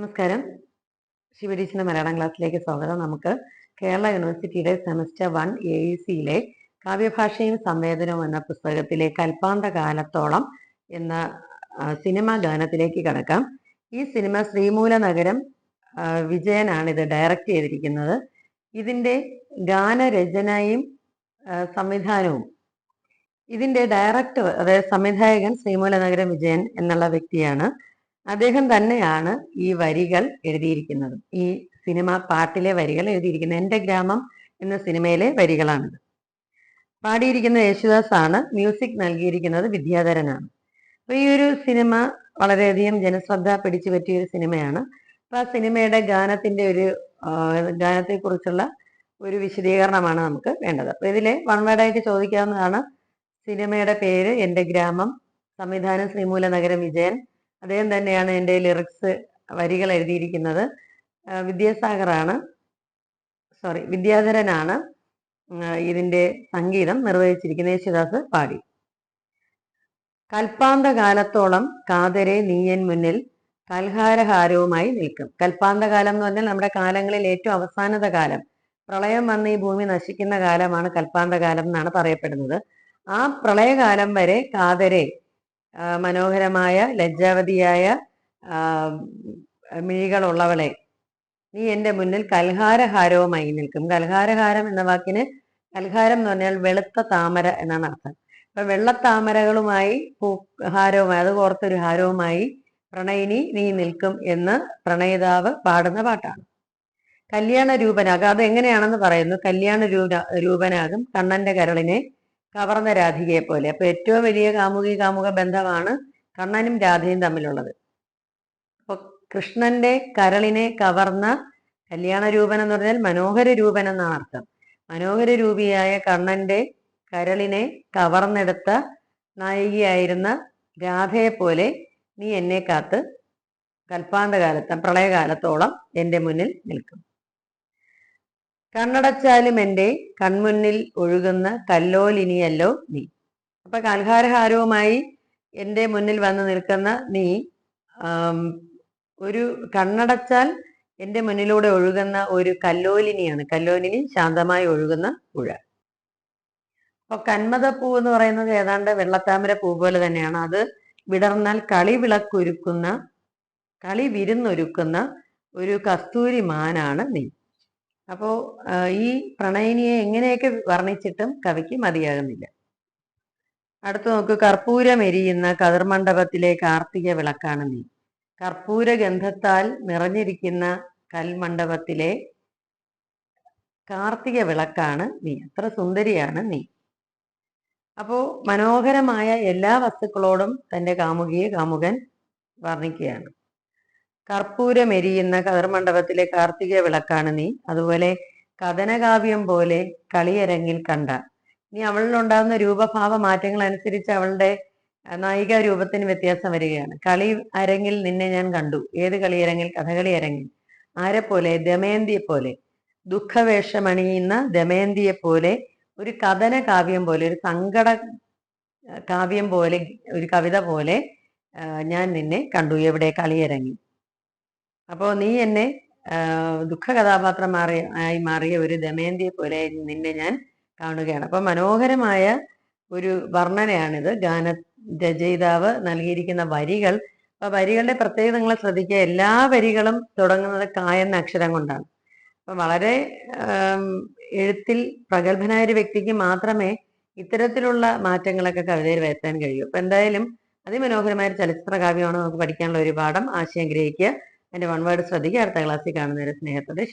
നമസ്കാരം. ശിവടീച്ചിന്റെ മലയാളം ക്ലാസ്സിലേക്ക് സ്വാഗതം. നമുക്ക് കേരള യൂണിവേഴ്സിറ്റിയുടെ സെമസ്റ്റർ വൺ എ ഇ സിയിലെ കാവ്യഭാഷയും സംവേദനവും എന്ന പുസ്തകത്തിലെ കൽപ്പാന്ത കാലത്തോളം എന്ന സിനിമ ഗാനത്തിലേക്ക് കടക്കാം. ഈ സിനിമ ശ്രീമൂല നഗരം വിജയനാണ് ഇത് ഡയറക്റ്റ് ചെയ്തിരിക്കുന്നത്. ഇതിന്റെ ഗാനരചനയും സംവിധാനവും ഇതിന്റെ ഡയറക്ടർ അതായത് സംവിധായകൻ ശ്രീമൂല നഗരം വിജയൻ എന്നുള്ള വ്യക്തിയാണ്. അദ്ദേഹം തന്നെയാണ് ഈ വരികൾ എഴുതിയിരിക്കുന്നത്. ഈ സിനിമ പാട്ടിലെ വരികൾ എഴുതിയിരിക്കുന്നത്. എന്റെ ഗ്രാമം എന്ന സിനിമയിലെ വരികളാണിത്. പാടിയിരിക്കുന്ന യേശുദാസ് ആണ് മ്യൂസിക് നൽകിയിരിക്കുന്നത് വിദ്യാധരനാണ്. അപ്പൊ ഈ ഒരു സിനിമ വളരെയധികം ജനശ്രദ്ധ പിടിച്ചു പറ്റിയ ഒരു സിനിമയാണ്. അപ്പൊ ആ സിനിമയുടെ ഗാനത്തിന്റെ ഒരു ഗാനത്തെ ഗാനത്തെക്കുറിച്ചുള്ള ഒരു വിശദീകരണമാണ് നമുക്ക് വേണ്ടത്. അപ്പൊ ഇതിലെ വൺ വേർഡായിട്ട് ചോദിക്കാവുന്നതാണ് സിനിമയുടെ പേര് എന്റെ ഗ്രാമം സംവിധാനം ശ്രീമൂലനഗരം വിജയൻ അദ്ദേഹം തന്നെയാണ് എന്റെ ലിറിക്സ് വരികൾ എഴുതിയിരിക്കുന്നത്. വിദ്യാസാഗറാണ്. സോറി വിദ്യാധരനാണ്. ഇതിന്റെ സംഗീതം നിർവഹിച്ചിരിക്കുന്നത് യേശുദാസ് പാടി. കൽപ്പാന്ത കാലത്തോളം കാതരെ നീയൻ മുന്നിൽ കൽഹാരഹാരവുമായി നിൽക്കും. കൽപ്പാന്ത കാലം എന്ന് പറഞ്ഞാൽ നമ്മുടെ കാലങ്ങളിൽ ഏറ്റവും അവസാനത കാലം. പ്രളയം വന്ന് ഈ ഭൂമി നശിക്കുന്ന കാലമാണ് കൽപ്പാന്ത കാലം എന്നാണ് പറയപ്പെടുന്നത്. ആ പ്രളയകാലം വരെ കാതരെ മനോഹരമായ ലജ്ജാവതിയായ മിഴികളുള്ളവളെ. നീ എന്റെ മുന്നിൽ കൽഹാരഹാരവുമായി നിൽക്കും. കൽഹാരഹാരം എന്ന വാക്കിന് കൽഹാരം എന്ന് പറഞ്ഞാൽ വെളുത്ത താമര എന്നാണ് അർത്ഥം. അപ്പൊ വെള്ളത്താമരകളുമായി പൂ ഹാരവുമായി അത് കോർത്തൊരു ഹാരവുമായി പ്രണയിനി നീ നിൽക്കും എന്ന് പ്രണയിതാവ് പാടുന്ന പാട്ടാണ്. കല്യാണ രൂപനാകും അത് എങ്ങനെയാണെന്ന് പറയുന്നു. കല്യാണ രൂപ രൂപനാകും കണ്ണന്റെ കരളിനെ കവർന്ന രാധികയെ പോലെ. അപ്പൊ ഏറ്റവും വലിയ കാമുകി കാമുക ബന്ധമാണ് കണ്ണനും രാധയും തമ്മിലുള്ളത്. അപ്പൊ കൃഷ്ണന്റെ കരളിനെ കവർന്ന കല്യാണ രൂപൻ എന്ന് പറഞ്ഞാൽ മനോഹര രൂപൻ എന്നാണ് അർത്ഥം. മനോഹര രൂപിയായ കണ്ണന്റെ കരളിനെ കവർന്നെടുത്ത നായികയായിരുന്ന രാധയെ പോലെ നീ എന്നെ കാത്ത് കൽപ്പാന്തകാലത്ത് പ്രളയകാലത്തോളം എന്റെ മുന്നിൽ നിൽക്കും. കണ്ണടച്ചാലും എന്റെ കൺമുന്നിൽ ഒഴുകുന്ന കല്ലോലിനിയല്ലോ നീ. അപ്പൊ കൽഹാരഹാരവുമായി എന്റെ മുന്നിൽ വന്ന് നിൽക്കുന്ന നീ ഒരു കണ്ണടച്ചാൽ എന്റെ മുന്നിലൂടെ ഒഴുകുന്ന ഒരു കല്ലോലിനിയാണ്. കല്ലോലിനി ശാന്തമായി ഒഴുകുന്ന പുഴ. അപ്പൊ കന്മതപ്പൂ എന്ന് പറയുന്നത് ഏതാണ്ട് വെള്ളത്താമര പൂ പോലെ തന്നെയാണ്. അത് വിടർന്നാൽ കളി വിളക്കൊരുക്കുന്ന കളി വിരുന്നൊരുക്കുന്ന ഒരു കസ്തൂരി മാനാണ് നീ. അപ്പോ ഈ പ്രണയിനിയെ എങ്ങനെയൊക്കെ വർണിച്ചിട്ടും കവിക്ക് മതിയാകുന്നില്ല. അടുത്ത് നോക്ക് കർപ്പൂരം എരിയുന്ന കതിർമണ്ഡപത്തിലെ കാർത്തിക വിളക്കാണ് നീ. കർപ്പൂര ഗന്ധത്താൽ നിറഞ്ഞിരിക്കുന്ന കൽമണ്ഡപത്തിലെ കാർത്തിക വിളക്കാണ് നീ. അത്ര സുന്ദരിയാണ് നീ. അപ്പോ മനോഹരമായ എല്ലാ വസ്തുക്കളോടും തന്റെ കാമുകിയെ കാമുകൻ വർണിക്കുകയാണ്. കർപ്പൂരമെരിയുന്ന കതിർമണ്ഡപത്തിലെ കാർത്തിക വിളക്കാണ് നീ. അതുപോലെ കഥനകാവ്യം പോലെ കളിയരങ്ങിൽ കണ്ട. നീ അവളിലുണ്ടാകുന്ന രൂപഭാവ മാറ്റങ്ങൾ അനുസരിച്ച് അവളുടെ നായിക രൂപത്തിന് വ്യത്യാസം വരികയാണ്. കളി അരങ്ങിൽ നിന്നെ ഞാൻ കണ്ടു. ഏത് കളിയരങ്ങിൽ? കഥകളി അരങ്ങിൽ ആരെ പോലെ ദമയന്തിയെ പോലെ ദുഃഖവേഷമണിയുന്ന ദമയന്തിയെ പോലെ ഒരു കഥന കാവ്യം പോലെ ഒരു സങ്കട കാവ്യം പോലെ ഒരു കവിത പോലെ ഞാൻ നിന്നെ കണ്ടു. എവിടെ? കളിയരങ്ങിൽ. അപ്പോ നീ എന്നെ ദുഃഖ കഥാപാത്രം മാറി ആയി മാറിയ ഒരു ദമയന്തിയെ പോലെ നിന്നെ ഞാൻ കാണുകയാണ്. അപ്പൊ മനോഹരമായ ഒരു വർണനയാണിത്. ഗാന രചയിതാവ് നൽകിയിരിക്കുന്ന വരികൾ. അപ്പൊ വരികളുടെ പ്രത്യേകത നിങ്ങൾ ശ്രദ്ധിക്കുക. എല്ലാ വരികളും തുടങ്ങുന്നത് കാ എന്ന അക്ഷരം കൊണ്ടാണ്. അപ്പൊ വളരെ എഴുത്തിൽ പ്രഗത്ഭനായ ഒരു വ്യക്തിക്ക് മാത്രമേ ഇത്തരത്തിലുള്ള മാറ്റങ്ങളൊക്കെ കവിതയിൽ വരുത്താൻ കഴിയൂ. അപ്പൊ എന്തായാലും അതിമനോഹരമായ ചലച്ചിത്ര കാവ്യമാണ് നമുക്ക് പഠിക്കാനുള്ള ഒരു പാഠം. ആശയം ഗ്രഹിക്കുക. എന്റെ വൺ വേർഡ് ശ്രദ്ധിക്കുക. അടുത്ത ക്ലാസ്സിൽ കാണുന്നവരെ സ്നേഹത്തോടെ